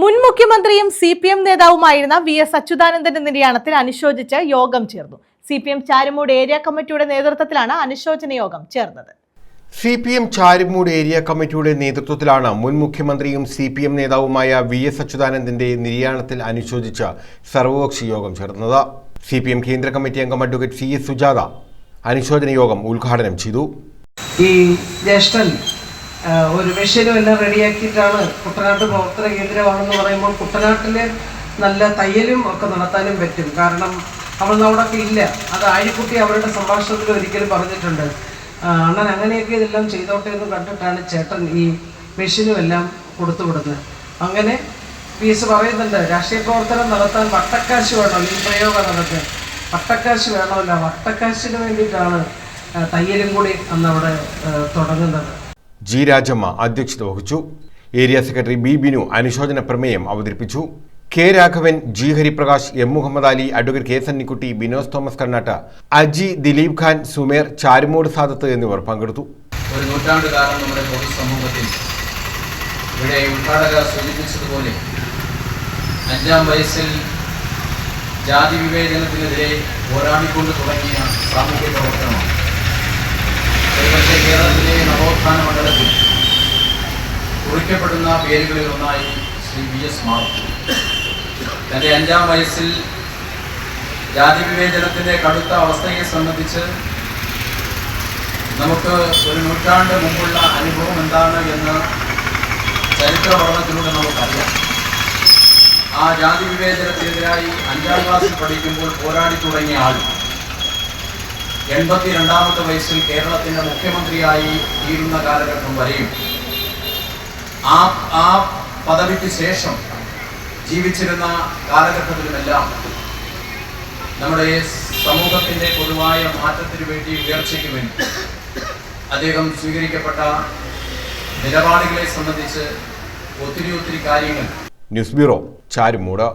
മുൻ മുഖ്യമന്ത്രിയും C P M നേതാവുമായിരുന്ന വി എസ് അച്യുതാനന്ദന്റെ നിര്യാണത്തിൽ അനുശോചിച്ച് യോഗം ചേർന്നു. C P M Charummood area കമ്മിറ്റിയുടെ നേതൃത്വത്തിലാണ് അനുശോചന യോഗം ചേർന്നത്. C P M Charummood area കമ്മിറ്റിയുടെ നേതൃത്വത്തിലാണ് മുൻ മുഖ്യമന്ത്രിയും സി പി എം നേതാവുമായ വി എസ് അച്യുതാനന്ദന്റെ നിര്യാണത്തിൽ അനുശോചിച്ച് സർവകക്ഷി യോഗം ചേർന്നത്. സി പി എം കേന്ദ്ര കമ്മിറ്റി അംഗം അഡ്വക്കേറ്റ് സി എസ് സുജാത അനുശോചന യോഗം ഉദ്ഘാടനം ചെയ്തു. ഈ ജ്യേഷ്ഠൻ ഒരു മെഷീനും എല്ലാം റെഡിയാക്കിയിട്ടാണ് കുട്ടനാട്ട് പ്രവർത്തന കേന്ദ്രമാണെന്ന് പറയുമ്പോൾ കുട്ടനാട്ടിൽ നല്ല തയ്യലും ഒക്കെ നടത്താനും പറ്റും. കാരണം അവൾ അവിടെയൊക്കെ ഇല്ല. അത് ആഴിക്കുട്ടി അവരുടെ സംഭാഷണത്തിൽ ഒരിക്കലും പറഞ്ഞിട്ടുണ്ട്. അണ്ണൻ അങ്ങനെയൊക്കെ ഇതെല്ലാം ചെയ്തോട്ടെ എന്ന് കണ്ടിട്ടാണ് ചേട്ടൻ ഈ മെഷീനും എല്ലാം കൊടുത്തു വിടുന്നത്. അങ്ങനെ പി എസ് പറയുന്നുണ്ട് രാഷ്ട്രീയ പ്രവർത്തനം നടത്താൻ വട്ടക്കാശ് വേണോ? ഈ പ്രയോഗം നടക്കാൻ വട്ടക്കാശ് വേണമല്ല. വട്ടക്കാശിന് വേണ്ടിയിട്ടാണ് തയ്യലും കൂടി അന്ന് അവിടെ തുടങ്ങുന്നത്. ജി രാജമ്മ അധ്യക്ഷത വഹിച്ചു. ഏരിയ സെക്രട്ടറി ബി ബിനു അനുശോചന പ്രമേയം അവതരിപ്പിച്ചു. K Raghavan G Hariprakash M Muhammad Ali advocate K Sannikutty Binos Thomas Karnatta Aji Dileep Khan Sumer Charummood Sadath എന്നിവർ പങ്കെടുത്തു. ഒരു നൂറ്റാണ്ട് കാലം നമ്മുടെ പൊതുസമൂഹത്തിൽ ഇവിടെ ഉദ്ഘാടകർ സൂചിപ്പിച്ചതുപോലെ അഞ്ചാം വയസ്സിൽ ജാതി വിവേചനത്തിനെതിരെ പോരാടിക്കൊണ്ട് തുടങ്ങിയ സാമൂഹ്യ പ്രവർത്തനമാണ്. ഒരുപക്ഷെ കേരളത്തിലെ നവോത്ഥാന മണ്ഡലത്തിൽ കുറിക്കപ്പെടുന്ന പേരുകളിൽ ഒന്നായി ശ്രീ വി എസ് മാർ തന്റെ അഞ്ചാം വയസ്സിൽ ജാതി കടുത്ത അവസ്ഥയെ സംബന്ധിച്ച് നമുക്ക് ഒരു നൂറ്റാണ്ട് മുമ്പുള്ള അനുഭവം എന്താണ് എന്ന് ചരിത്ര പഠനത്തിലൂടെ നമുക്കറിയാം. ആ ജാതി വിവേചനത്തിനെതിരായി അഞ്ചാം ക്ലാസ്സിൽ പഠിക്കുമ്പോൾ പോരാടി തുടങ്ങിയ ആൾ എൺപത്തി രണ്ടാമത്തെ വയസ്സിൽ കേരളത്തിന്റെ മുഖ്യമന്ത്രിയായി തീരുന്ന കാലഘട്ടം വരെയും ആ ആ പദവിക്ക് ശേഷം ജീവിച്ചിരുന്ന കാലഘട്ടത്തിലുമെല്ലാം നമ്മുടെ സമൂഹത്തിന്റെ പൊതുവായ മാറ്റത്തിന് വേണ്ടി ഉയർച്ചയ്ക്ക് വേണ്ടി അദ്ദേഹം സ്വീകരിക്കപ്പെട്ട നിലപാടുകളെ സംബന്ധിച്ച് ഒത്തിരി ഒത്തിരി കാര്യങ്ങൾ. News bureau Charummood.